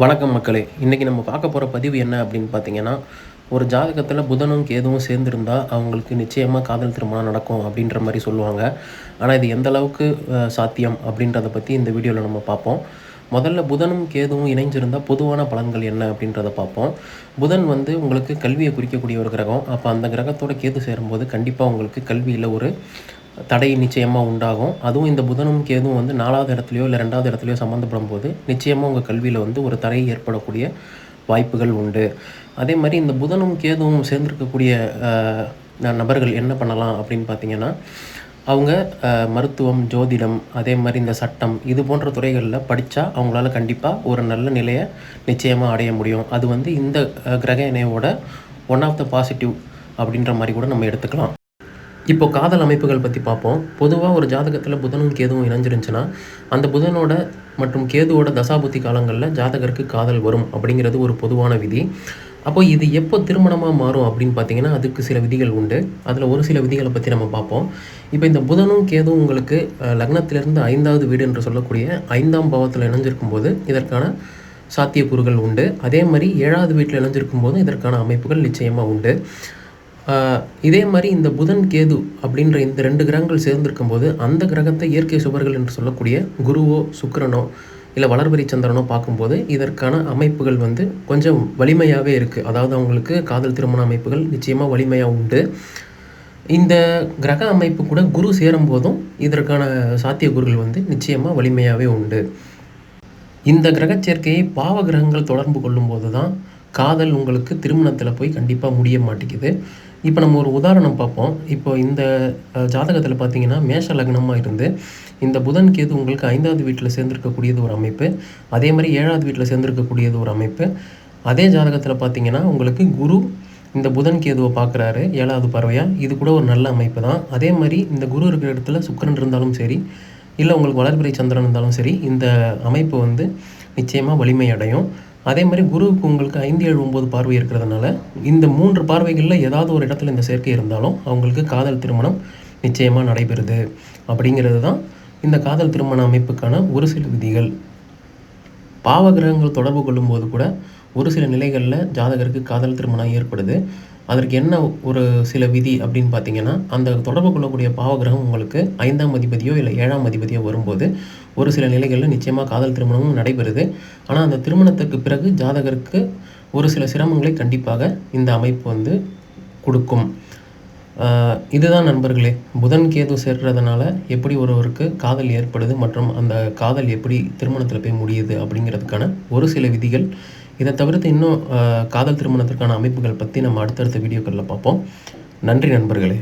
வணக்கம் மக்களே. இன்றைக்கி நம்ம பார்க்க போகிற பதிவு என்ன அப்படின்னு பார்த்தீங்கன்னா ஒரு ஜாதகத்தில் புதனும் கேதுவும் சேர்ந்துருந்தால் அவங்களுக்கு நிச்சயமாக காதல் திருமணம் நடக்கும் அப்படின்ற மாதிரி சொல்லுவாங்க. ஆனால் இது எந்த அளவுக்கு சாத்தியம் அப்படின்றத பற்றி இந்த வீடியோவில் நம்ம பார்ப்போம். முதல்ல புதனும் கேதுவும் இணைஞ்சிருந்தால் பொதுவான பலன்கள் என்ன அப்படின்றத பார்ப்போம். புதன் வந்து உங்களுக்கு கல்வியை குறிக்கக்கூடிய ஒரு கிரகம். அப்போ அந்த கிரகத்தோட கேது சேரும்போது கண்டிப்பாக உங்களுக்கு கல்வியில் ஒரு தடை நிச்சயமாக உண்டாகும். அதுவும் இந்த புதனும் கேதுவும் வந்து நாலாவது இடத்துலையோ இல்லை ரெண்டாவது இடத்துலையோ சம்மந்தப்படும் போது நிச்சயமாக உங்கள் கல்வியில் வந்து ஒரு தடை ஏற்படக்கூடிய வாய்ப்புகள் உண்டு. அதே மாதிரி இந்த புதனும் கேதுவும் சேர்ந்திருக்கக்கூடிய நபர்கள் என்ன பண்ணலாம் அப்படின்னு பார்த்தீங்கன்னா அவங்க மருத்துவம் ஜோதிடம் அதே மாதிரி இந்த சட்டம் இது போன்ற துறைகளில் படித்தா அவங்களால கண்டிப்பாக ஒரு நல்ல நிலையை நிச்சயமாக அடைய முடியும். அது வந்து இந்த கிரக இணையோட ஒன் ஆஃப் த பாசிட்டிவ் அப்படின்ற மாதிரி கூட நம்ம எடுத்துக்கலாம். இப்போ காதல் அமைப்புகள் பற்றி பார்ப்போம். பொதுவாக ஒரு ஜாதகத்தில் புதனும் கேதுவும் இணைஞ்சிருந்துச்சுன்னா அந்த புதனோட மற்றும் கேதுவோட தசாபுத்தி காலங்களில் ஜாதகருக்கு காதல் வரும் அப்படிங்கிறது ஒரு பொதுவான விதி. அப்போ இது எப்போ திருமணமாக மாறும் அப்படின்னு பார்த்தீங்கன்னா அதுக்கு சில விதிகள் உண்டு. அதில் ஒரு சில விதிகளை பற்றி நம்ம பார்ப்போம். இப்போ இந்த புதனும் கேதுவும் உங்களுக்கு லக்னத்திலிருந்து ஐந்தாவது வீடு என்று சொல்லக்கூடிய ஐந்தாம் பாவத்தில் இணைஞ்சிருக்கும் போது இதற்கான சாத்தியக்கூறுகள் உண்டு. அதே மாதிரி ஏழாவது வீட்டில் இணைஞ்சிருக்கும் போது இதற்கான அமைப்புகள் நிச்சயமாக உண்டு. இதே மாதிரி இந்த புதன் கேது அப்படின்ற இந்த ரெண்டு கிரகங்கள் சேர்ந்திருக்கும் போது அந்த கிரகத்தை இயற்கை சுவர்கள் என்று சொல்லக்கூடிய குருவோ சுக்கிரனோ இல்லை வளர்பரி சந்திரனோ பார்க்கும்போது இதற்கான அமைப்புகள் வந்து கொஞ்சம் வலிமையாகவே இருக்குது அதாவது அவங்களுக்கு காதல் திருமண அமைப்புகள் நிச்சயமாக வலிமையாக உண்டு. இந்த கிரக அமைப்பு கூட குரு சேரும் போதும் இதற்கான சாத்தியக்கூறுகள் வந்து நிச்சயமாக வலிமையாகவே உண்டு. இந்த கிரக சேர்க்கையை பாவ கிரகங்கள் தொடர்பு கொள்ளும்போது தான் காதல் உங்களுக்கு திருமணத்தில் போய் கண்டிப்பாக முடிய மாட்டேங்குது. இப்போ நம்ம ஒரு உதாரணம் பார்ப்போம். இப்போ இந்த ஜாதகத்தில் பார்த்தீங்கன்னா மேஷ லக்னமாக இருந்து இந்த புதன் கேது உங்களுக்கு ஐந்தாவது வீட்டில் சேர்ந்துருக்கக்கூடியது ஒரு அமைப்பு அதே மாதிரி ஏழாவது வீட்டில் சேர்ந்திருக்கக்கூடியது ஒரு அமைப்பு. அதே ஜாதகத்தில் பார்த்தீங்கன்னா உங்களுக்கு குரு இந்த புதன் கேதுவை பார்க்குறாரு ஏழாவது பறவையாக இது கூட ஒரு நல்ல அமைப்பு தான். அதே மாதிரி இந்த குரு இருக்கிற இடத்துல சுக்கிரன் இருந்தாலும் சரி இல்லை உங்களுக்கு வளர்பிறை சந்திரன் இருந்தாலும் சரி இந்த அமைப்பு வந்து நிச்சயமாக வலிமை அடையும். அதே மாதிரி குருவுக்கு உங்களுக்கு ஐந்து ஏழு ஒம்பது பார்வை இருக்கிறதுனால இந்த மூன்று பார்வைகளில் ஏதாவது ஒரு இடத்துல இந்த சேர்க்கை இருந்தாலும் அவங்களுக்கு காதல் திருமணம் நிச்சயமாக நடைபெறுது. அப்படிங்கிறது தான் இந்த காதல் திருமண அமைப்புக்கான ஒரு சில விதிகள். பாவகிரகங்கள் தொடர்பு கொள்ளும்போது கூட ஒரு சில நிலைகளில் ஜாதகருக்கு காதல் திருமணம் ஏற்படுது. அதற்கு என்ன ஒரு சில விதி அப்படின்னு பார்த்தீங்கன்னா அந்த தொடர்பு கொள்ளக்கூடிய பாவகிரகம் உங்களுக்கு ஐந்தாம் அதிபதியோ இல்லை ஏழாம் அதிபதியோ வரும்போது ஒரு சில நிலைகளில் நிச்சயமாக காதல் திருமணமும் நடைபெறுது. ஆனால் அந்த திருமணத்துக்கு பிறகு ஜாதகருக்கு ஒரு சில சிரமங்களை கண்டிப்பாக இந்த அமைப்பு வந்து கொடுக்கும். இதுதான் நண்பர்களே புதன் கேது சேர்கிறதுனால எப்படி ஒருவருக்கு காதல் ஏற்படுது மற்றும் அந்த காதல் எப்படி திருமணத்தில் போய் முடியுது அப்படிங்கிறதுக்கான ஒரு சில விதிகள் இதை தவிர்த்து இன்னும் காதல் திருமணத்திற்கான அமைப்புகள் பற்றி நம்ம அடுத்தடுத்த வீடியோக்களில் பார்ப்போம். நன்றி நண்பர்களே.